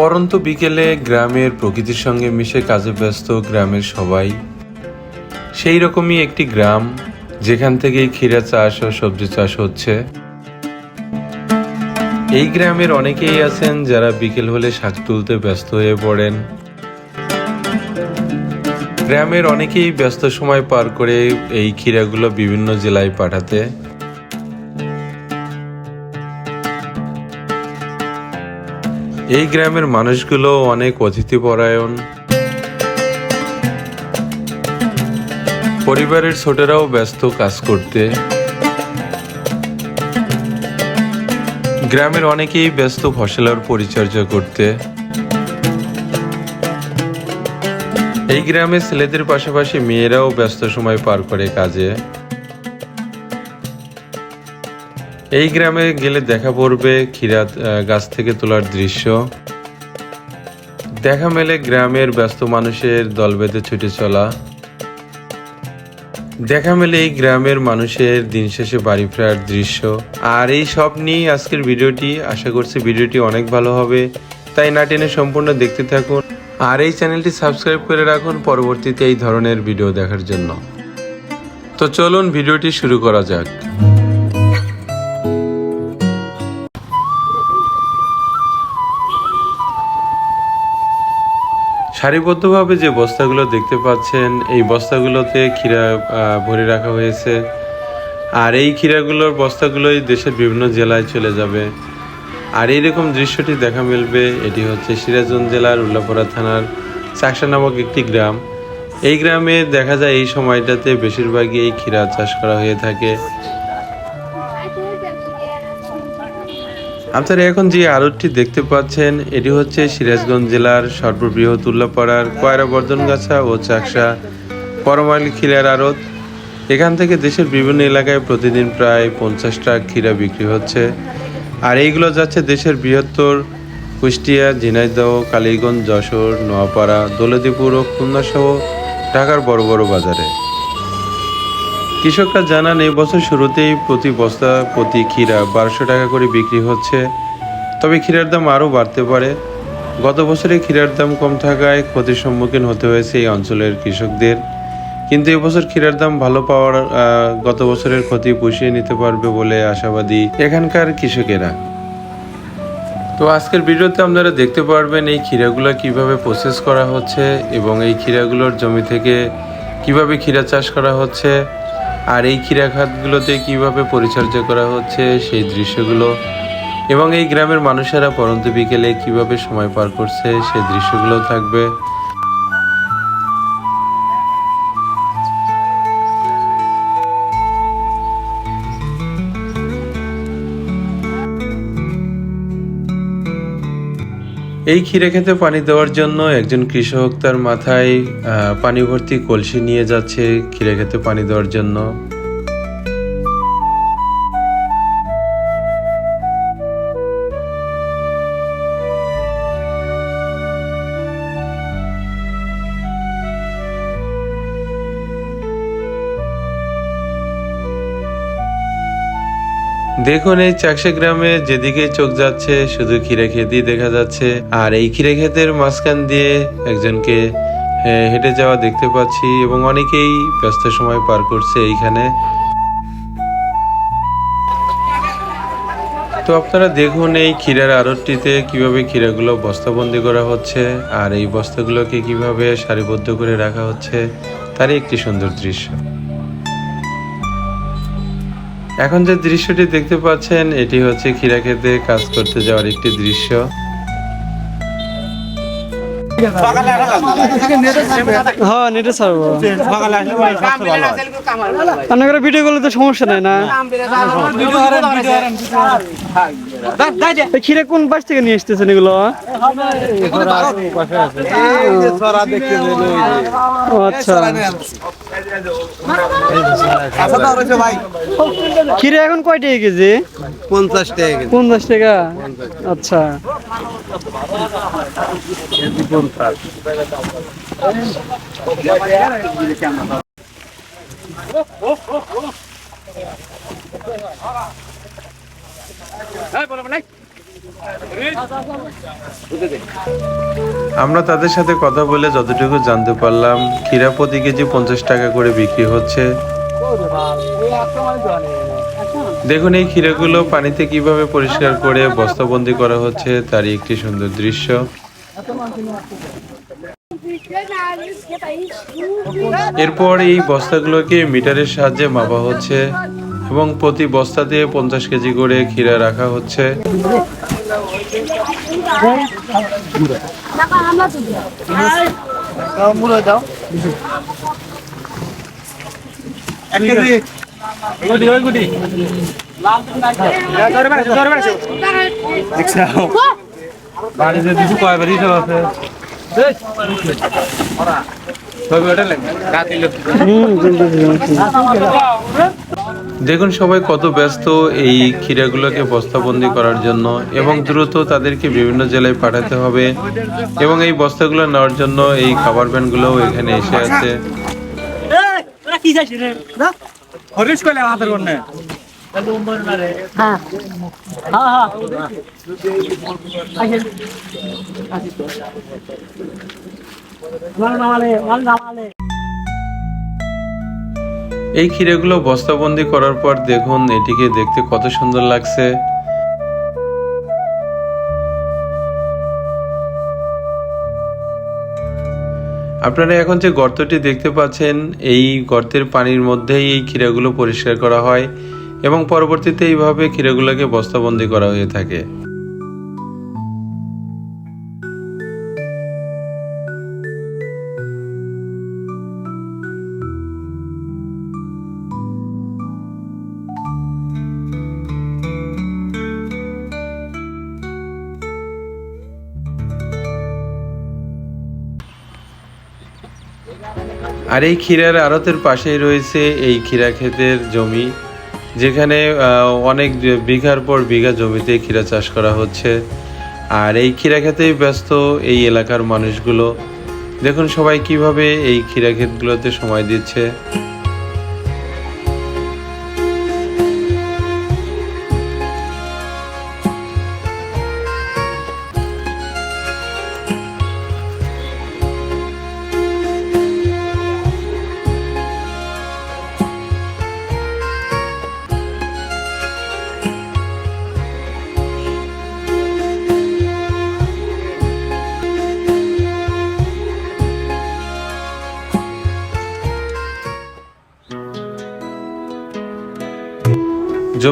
পরন্ত বিকেলে গ্রামের প্রকৃতির সঙ্গে মিশে কাজে ব্যস্ত গ্রামের সবাই। সেই রকমই একটি গ্রাম, যেখান থেকে ক্ষীরা চাষ ও সবজি চাষ হচ্ছে। এই গ্রামের অনেকেই আছেন যারা বিকেল হলে শাক তুলতে ব্যস্ত হয়ে পড়েন। গ্রামের অনেকেই ব্যস্ত সময় পার করে এই ক্ষীরাগুলো বিভিন্ন জেলায় পাঠাতে। এই গ্রামের মানুষগুলো অনেক অতিথিপরায়ণ। পরিবারের ছোটরাও ব্যস্ত কাজ করতে। গ্রামের অনেকেই ব্যস্ত ফসলের পরিচর্যা করতে। এই গ্রামে ছেলেদের পাশাপাশি মেয়েরাও ব্যস্ত সময় পার করে কাজে। এই গ্রামে গেলে দেখা পড়বে ক্ষীরা গাছ থেকে তোলার দৃশ্য। দেখা মেলে গ্রামের ব্যস্ত মানুষের দল বেঁধে ছুটে চলা। দেখা মেলে এই গ্রামের মানুষের দিন শেষে বাড়ি ফেরার দৃশ্য। আর এই সব নিয়ে আজকের ভিডিওটি। আশা করছি ভিডিওটি অনেক ভালো হবে। তাই না টেনে সম্পূর্ণ দেখতে থাকুন। আর এই চ্যানেলটি সাবস্ক্রাইব করে রাখুন পরবর্তীতে এই ধরনের ভিডিও দেখার জন্য। তো চলুন ভিডিওটি শুরু করা যাক। সারিবদ্ধভাবে যে বস্তাগুলো দেখতে পাচ্ছেন, এই বস্তাগুলোতে ক্ষীরা ভরে রাখা হয়েছে। আর এই ক্ষীরাগুলোর বস্তাগুলোই দেশের বিভিন্ন জেলায় চলে যাবে। আর এইরকম দৃশ্যটি দেখা মিলবে, এটি হচ্ছে সিরাজগঞ্জ জেলার উল্লাপাড়া থানার চাকসা নামক একটি গ্রাম। এই গ্রামে দেখা যায় এই সময়টাতে বেশিরভাগই এই ক্ষীরা চাষ করা হয়ে থাকে। আপনারা এখন যে আড়তটি দেখতে পাচ্ছেন, এটি হচ্ছে সিরাজগঞ্জ জেলার সর্ববৃহৎ উল্লাপাড়ার কয়রা বর্ধনগাছা ও চাকসা পরমালি ক্ষীরার আড়ত। এখান থেকে দেশের বিভিন্ন এলাকায় প্রতিদিন প্রায় পঞ্চাশ ট্রাক ক্ষীরা বিক্রি হচ্ছে। আর এইগুলো যাচ্ছে দেশের বৃহত্তর কুষ্টিয়া, ঝিনাইদহ, কালীগঞ্জ, যশোর, নোয়াপাড়া দৌলদীপুর ও খুলনা সহ ঢাকার বড় বড় বাজারে। কৃষকরা জানান, এই বছর শুরুতেই প্রতি বস্তা, প্রতি ক্ষীরা বারোশো টাকা করে বিক্রি হচ্ছে। তবে ক্ষীরার দাম আরও বাড়তে পারে। গত বছরে ক্ষীরার দাম কম থাকায় ক্ষতির সম্মুখীন হতে হয়েছে এই অঞ্চলের কৃষকদের। কিন্তু এবছর ক্ষীরার দাম ভালো পাওয়ার গত বছরের ক্ষতি পুষিয়ে নিতে পারবে বলে আশাবাদী এখানকার কৃষকেরা। তো আজকের ভিডিওতে আপনারা দেখতে পারবেন এই ক্ষীরাগুলো কীভাবে প্রসেস করা হচ্ছে এবং এই ক্ষীরাগুলোর জমি থেকে কীভাবে ক্ষীরা চাষ করা হচ্ছে। আর এই ক্ষীরাঘাতগুলোতে কীভাবে পরিচর্যা করা হচ্ছে সেই দৃশ্যগুলো? এবং এই গ্রামের মানুষেরা পরন্ত বিকেলে কীভাবে সময় পার করছে সেই দৃশ্যগুলো থাকবে। এই ক্ষীরে খেতে পানি দেওয়ার জন্য একজন কৃষক তার মাথায় পানি ভর্তি কলসি নিয়ে যাচ্ছে ক্ষীরে খেতে পানি দেওয়ার জন্য। দেখুন, এই চাকসা গ্রামে যেদিকে চোখ যাচ্ছে, শুধু ক্ষীরা খেতেই দেখা যাচ্ছে। আর এই ক্ষীরা ক্ষেতের মাঝখান দিয়ে একজনকে হেঁটে যাওয়া দেখতে পাচ্ছি এবং অনেকেই ব্যস্ত সময় পার করছে এইখানে। তো আপনারা দেখুন, এই ক্ষীরার আড়তটিতে কীভাবে ক্ষীরাগুলো বস্তাবন্দি করা হচ্ছে আর এই বস্তাগুলোকে কীভাবে সারিবদ্ধ করে রাখা হচ্ছে, তারই একটি সুন্দর দৃশ্য। এখন যে দৃশ্যটি দেখতে পাচ্ছেন এটি হচ্ছে ক্ষীরা খেতে কাজ করতে যাওয়ার একটি দৃশ্য। আপনার করে ভিডিও করলে তো সমস্যা নাই না? কোন পাশ থেকে নিয়ে আসতেছেন এগুলো? ও, আচ্ছা। ক্ষীরে এখন কয় টাকা কেজি? পঞ্চাশ টাকা পঞ্চাশ টাকা? আচ্ছা। আমরা তাদের সাথে কথা বলে যতটুকু জানতে পারলাম ক্ষীরা প্রতি কেজি পঞ্চাশ টাকা করে বিক্রি হচ্ছে। দেখুন, এই ক্ষীরাগুলো পানিতে কীভাবে পরিষ্কার করে বস্তাবন্দি করা হচ্ছে, তারই একটি সুন্দর দৃশ্য। এরপর এই বস্তাগুলোকে মিটারের সাহায্যে মাপা হচ্ছে এবং প্রতি বস্তাতে পঞ্চাশ কেজি করে ক্ষীরা রাখা হচ্ছে। মুড়ো দেখুন, সবাই কত ব্যস্ত এই ক্ষীরাগুলোকে বস্তাবন্দি করার জন্য এবং দ্রুত তাদেরকে বিভিন্ন জেলায় পাঠাতে হবে এবং এই বস্তাগুলো নেওয়ার জন্য এই খাবার ভ্যানগুলোও এখানে এসে আছে। হরিশ কইলে হাতের এই ক্ষীরাগুলো বস্তাবন্দি করার পর দেখুন এটিকে দেখতে কত সুন্দর লাগছে। আপনারা এখন যে গর্তটি দেখতে পাচ্ছেন এই গর্তের পানির মধ্যেই এই ক্ষীরাগুলো পরিষ্কার করা হয়। এবং পরবর্তীতে এইভাবে ক্ষীরাগুলোকে বস্তাবন্দি করা হয়ে থাকে। আর এই ক্ষীরার আড়তের পাশেই রয়েছে এই ক্ষীরা ক্ষেতের জমি। যেখানে অনেক বিঘার পর বিঘা জমিতে ক্ষীরা চাষ করা হচ্ছে। আর এই ক্ষীরা খেতেই ব্যস্ত এই এলাকার মানুষগুলো। দেখুন সবাই কীভাবে এই ক্ষীরা ক্ষেতগুলোতে সময় দিচ্ছে।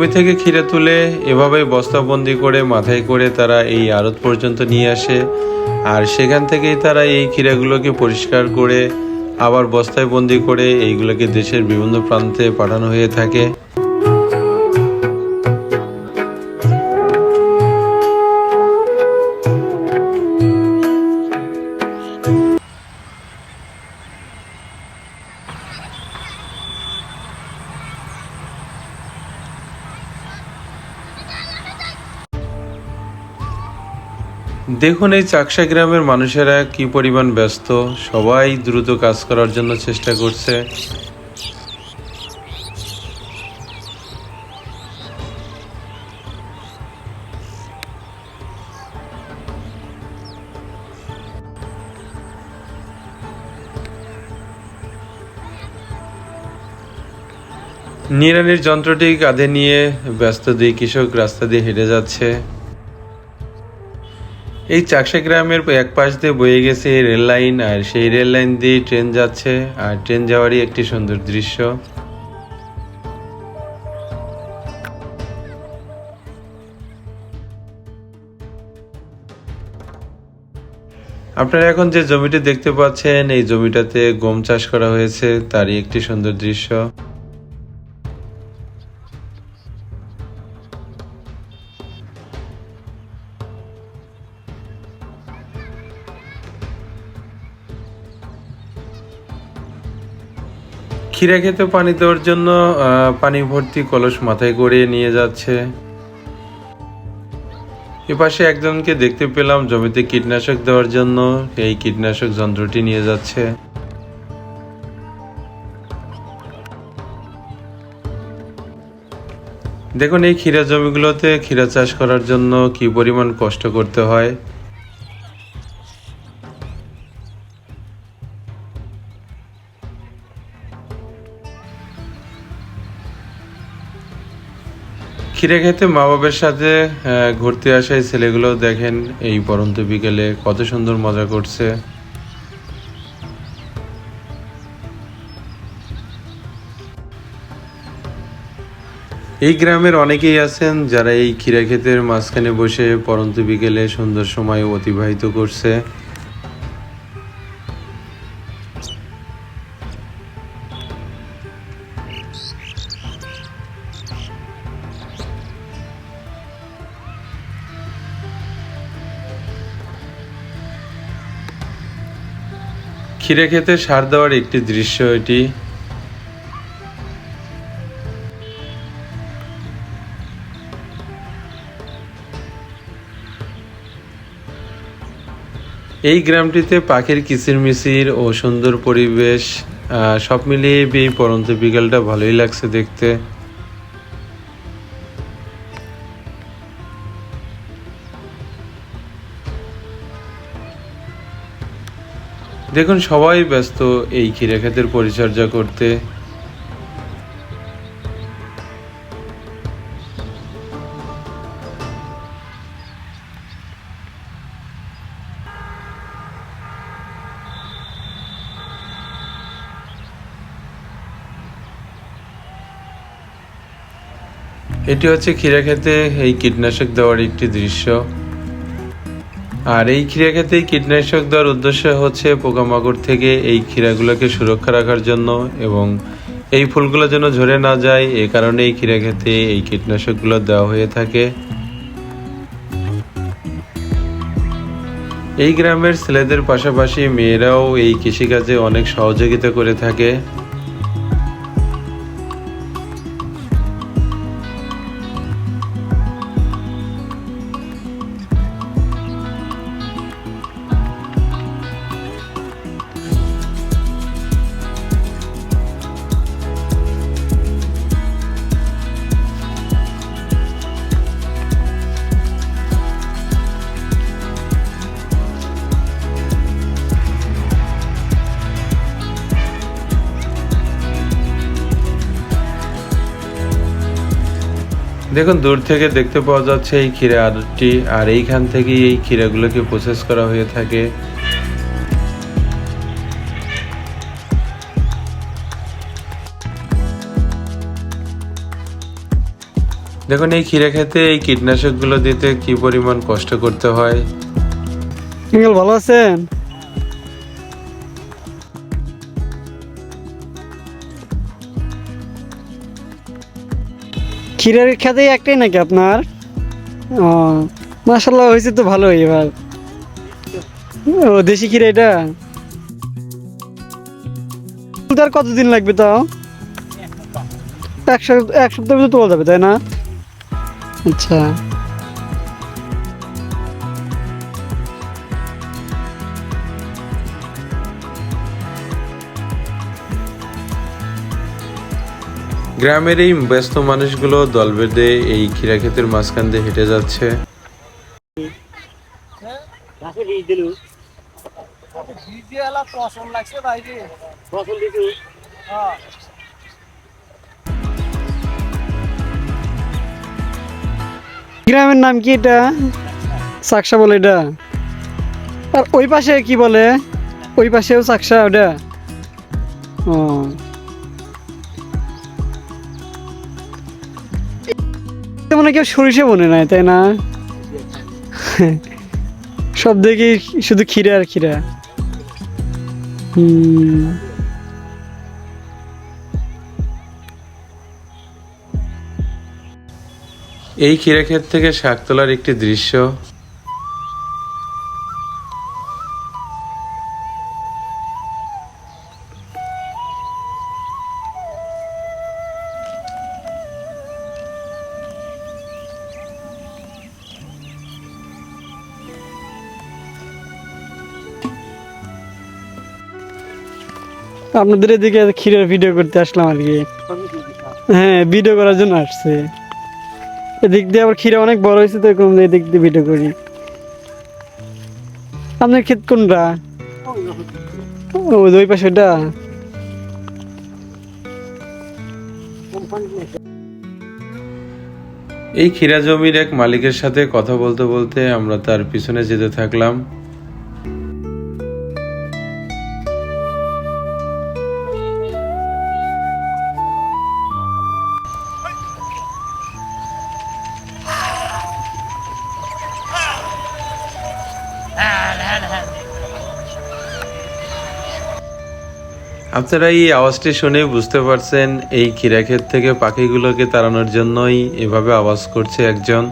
জমি থেকে ক্ষীরে তুলে এভাবেই বস্তাবন্দি করে, মাথায় করে তারা এই আড়ত পর্যন্ত নিয়ে আসে। আর সেখান থেকেই তারা এই ক্ষীরাগুলোকে পরিষ্কার করে, আবার বস্তায় বন্দি করে এইগুলোকে দেশের বিভিন্ন প্রান্তে পাঠানো হয়ে থাকে। দেখুন এই চাকসা গ্রামের মানুষেরা কি পরিমাণ ব্যস্ত। সবাই দ্রুত কাজ করার জন্য চেষ্টা করছে। নিরানির যন্ত্রটি কাঁধে নিয়ে ব্যস্ত দুই কৃষক রাস্তা দিয়ে হেঁটে যাচ্ছে। এই চাকসা গ্রামের এক পাশ দিয়ে বয়ে গেছে এই রেল লাইন, আর সেই রেল লাইন দিয়ে ট্রেন যাচ্ছে, আর ট্রেন যাওয়ারই একটি সুন্দর দৃশ্য। আপনারা এখন যে জমিটি দেখতে পাচ্ছেন, এই জমিটাতে গম চাষ করা হয়েছে, তারই একটি সুন্দর দৃশ্য। ক্ষীরা খেতে পানি দেওয়ার জন্য পানি ভর্তি কলস মাথায় করে নিয়ে যাচ্ছে। এপাশে একজনকে দেখতে পেলাম জমিতে কীটনাশক দেওয়ার জন্য। এই কীটনাশক যন্ত্রটি নিয়ে যাচ্ছে। দেখুন, এই ক্ষীরা জমিগুলোতে ক্ষীরা চাষ করার জন্য কি পরিমাণ কষ্ট করতে হয়। ক্ষীরে খেতে মা বাবার সাথে ঘুরতে আসা এই ছেলেগুলো দেখেন এই পরন্ত বিকেলে কত সুন্দর মজা করছে। এই গ্রামের অনেকেই আছেন যারা এই ক্ষীরা ক্ষেতের মাঝখানে বসে পরন্ত বিকেলে সুন্দর সময় অতিবাহিত করছে। ক্ষীরে খেতে সার দেওয়ার একটি দৃশ্য এটি। এই গ্রামটিতে পাখির কিচিরমিচির ও সুন্দর পরিবেশ সব মিলিয়ে এই পরন্ত বিকেলটা ভালোই লাগছে দেখতে। দেখুন, সবাই ব্যস্ত এই ক্ষীরা ক্ষেতের পরিচর্যা করতে। এটি হচ্ছে ক্ষীরা খেতে এই কীটনাশক দেওয়ার একটি দৃশ্য। আর এই ক্ষীরা খেতে কীটনাশক দেওয়ার উদ্দেশ্য হচ্ছে পোকামাকড় থেকে এই ক্ষীরাগুলোকে সুরক্ষা রাখার জন্য এবং এই ফুলগুলো যেন ঝরে না যায়, এ কারণে এই ক্ষীরা খেতে এই কীটনাশকগুলো দেওয়া হয়ে থাকে। এই গ্রামের ছেলেদের পাশাপাশি মেয়েরাও এই কৃষিকাজে অনেক সহযোগিতা করে থাকে। দেখুন, দূর থেকে দেখতে পাওয়া যাচ্ছে এই ক্ষীরা আড়টি আর এইখান থেকেই এই ক্ষীরাগুলোকে প্রসেস করা হয়ে থাকে। দেখুন, এই ক্ষীরা খেতে এই কীটনাশকগুলো দিতে কি পরিমাণ কষ্ট করতে হয়? ভালো আছেন? ক্ষীরের খেতেই একটাই নাকি আপনার? ও মাসাল্লাহ হয়েছে তো ভালোই এবার। ও, দেশি ক্ষীর এটা? তার কতদিন লাগবে তাও? এক সপ্তাহ এক সপ্তাহ তোলা যাবে, তাই না? আচ্ছা। গ্রামের এই ব্যস্ত মানুষগুলো দল বেঁধে এই ক্ষীরা ক্ষেতের মাঝখান দিয়ে হেঁটে যাচ্ছে। গ্রামের নাম কি এটা? চাকসা বলে এটা। আর ওই পাশে কি বলে? ওই পাশেও চাকসা ওটা। ও। মনে কেউ সরিষে বনে নাই, তাই না? সব দেখি শুধু ক্ষীরা আর ক্ষীরা। এই ক্ষীরা ক্ষেত থেকে শাক তোলার একটি দৃশ্য আপনাদের এদিকে ক্ষীরের ভিডিও করতে আসলাম আর কি। হ্যাঁ ভিডিও করার জন্য আসছে। এদিক দিয়ে আবার ক্ষীরা অনেক বড় হয়েছে, তো এরকম এদিক দিয়ে ভিডিও করি। আপনার ক্ষেত কোনটা? ওই পাশে ওটা? এই ক্ষীরা জমির এক মালিকের সাথে কথা বলতে বলতে আমরা তার পিছনে যেতে থাকলাম। আপনারা এই আওয়াজটি শুনে বুঝতে পারছেন, এই ক্ষীরাক্ষেত থেকে পাখিগুলোকে তাড়ানোর জন্যই এভাবে আওয়াজ করছে একজন।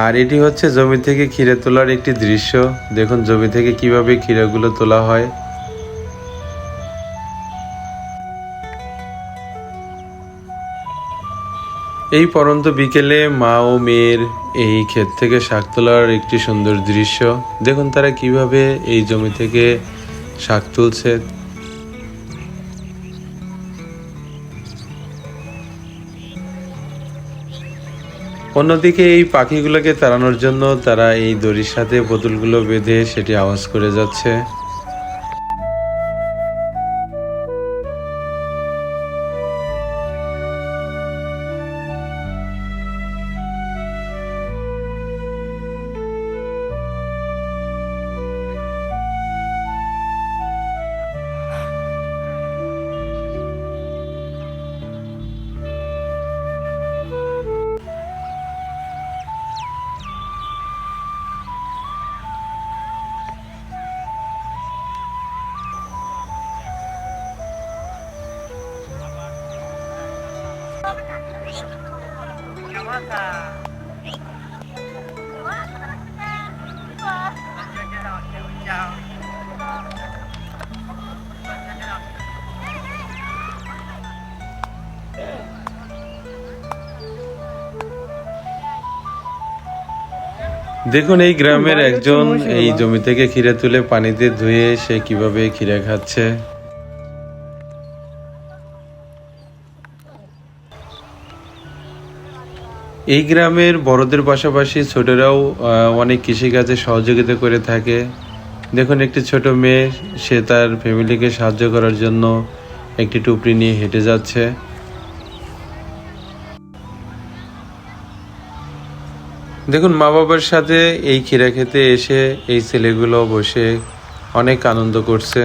আর এটি হচ্ছে জমি থেকে ক্ষীরা তোলার একটি দৃশ্য। দেখুন, জমি থেকে কীভাবে ক্ষীরাগুলো তোলা হয়। এই পরন্ত বিকেলে মা ও মেয়ের এই ক্ষেত থেকে শাক তোলার একটি সুন্দর দৃশ্য। দেখুন তারা কীভাবে এই জমি থেকে শাক তুলছে। অন্যদিকে এই পাখিগুলোকে তাড়ানোর জন্য তারা এই দড়ির সাথে বোতলগুলো বেঁধে সেটি আওয়াজ করে যাচ্ছে। দেখুন এই গ্রামের একজন এই জমি থেকে ক্ষীরা তুলে পানিতে ধুয়ে সে কীভাবে ক্ষীরা খাচ্ছে। এই গ্রামের বড়দের পাশাপাশি ছোটরাও অনেক কৃষিকাজে সহযোগিতা করে থাকে। দেখুন, একটি ছোট মেয়ে, সে তার ফ্যামিলিকে সাহায্য করার জন্য একটি টুপরি নিয়ে হেঁটে যাচ্ছে। দেখুন মা বাবার সাথে এই ক্ষীরা খেতে এসে এই ছেলেগুলো বসে অনেক আনন্দ করছে।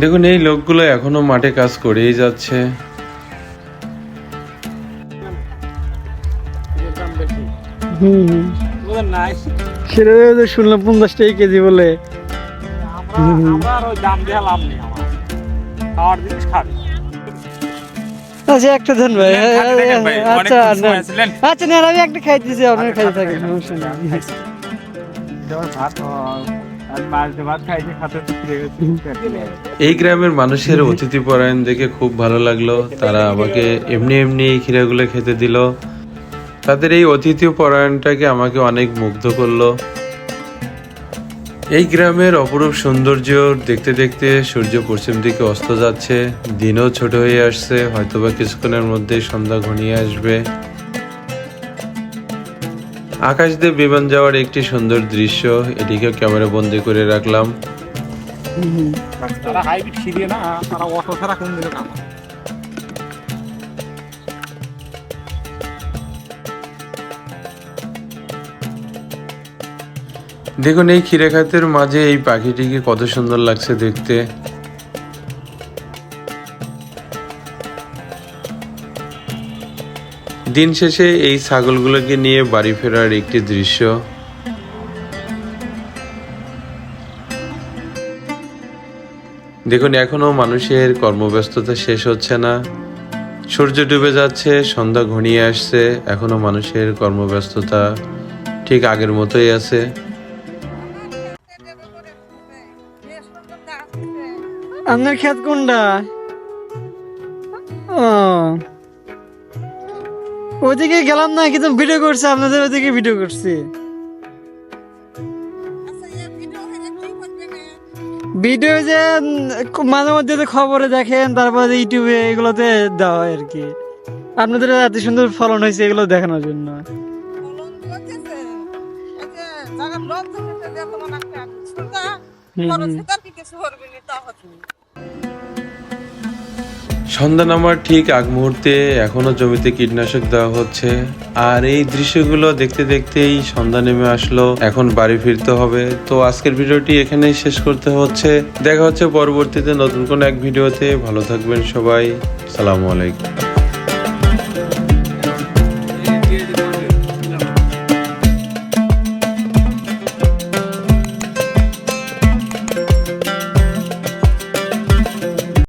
দেখুন এই লোকগুলো এখনও মাঠে কাজ করেই যাচ্ছে। সেটা শুনলাম পঞ্চাশ টাকা কেজি বলে। আচ্ছা একটা দেন ভাই। আচ্ছা আচ্ছা নেন আমি একটা খাই দিয়েছি আপনার খাই থাকে সমস্যা নেই। এই গ্রামের মানুষের অতিথি পরায়ণ দেখে খুব ভালো লাগল। তারা আমাকে এমনি এমনি এই ক্ষীরাগুলো খেতে দিল। তাদের এই অতিথি পরায়ণটাকে আমাকে অনেক মুগ্ধ করল। এই গ্রামের অপরূপ সৌন্দর্য দেখতে দেখতে সূর্য পশ্চিম দিকে অস্ত যাচ্ছে। দিনও ছোট হয়ে আসছে, হয়তোবা কিছুক্ষণের মধ্যে সন্ধ্যা ঘনিয়ে আসবে। আকাশ দিয়ে বিমান যাওয়ার একটি সুন্দর দৃশ্য এটিকে ক্যামেরা বন্দি করে রাখলাম। দেখুন এই ক্ষীরেখাতের মাঝে এই পাখিটিকে কত সুন্দর লাগছে দেখতে। দিন শেষে এই ছাগলগুলোকে নিয়ে বাড়ি ফেরার একটি দৃশ্য। দেখুন, এখনও মানুষের কর্মব্যস্ততা শেষ হচ্ছে না। সূর্য ডুবে যাচ্ছে, সন্ধ্যা ঘনিয়ে আসছে, এখনও মানুষের কর্মব্যস্ততা ঠিক আগের মতোই আছে। আপনার খেত কোনটা? ও। ওইদিকে গেলাম না কিন্তু ভিডিও করছে আপনাদের ওদিকে ভিডিও করছি। ভিডিও যে মাঝে মধ্যে খবরে দেখেন তারপরে ইউটিউবে এগুলোতে দেওয়া হয় আর কি। আপনাদের এত সুন্দর ফলন হয়েছে এগুলো দেখানোর জন্য। সন্ধ্যা নামার ঠিক আগ মুহূর্তে এখনও জমিতে কীটনাশক দেওয়া হচ্ছে। আর এই দৃশ্যগুলো দেখতে দেখতেই সন্ধ্যা নেমে আসলো। এখন বাড়ি ফিরতে হবে। তো আজকের ভিডিওটি এখানেই শেষ করতে হচ্ছে। দেখা হচ্ছে পরবর্তীতে নতুন কোনো এক ভিডিওতে। ভালো থাকবেন সবাই। সালামু আলাইকুম।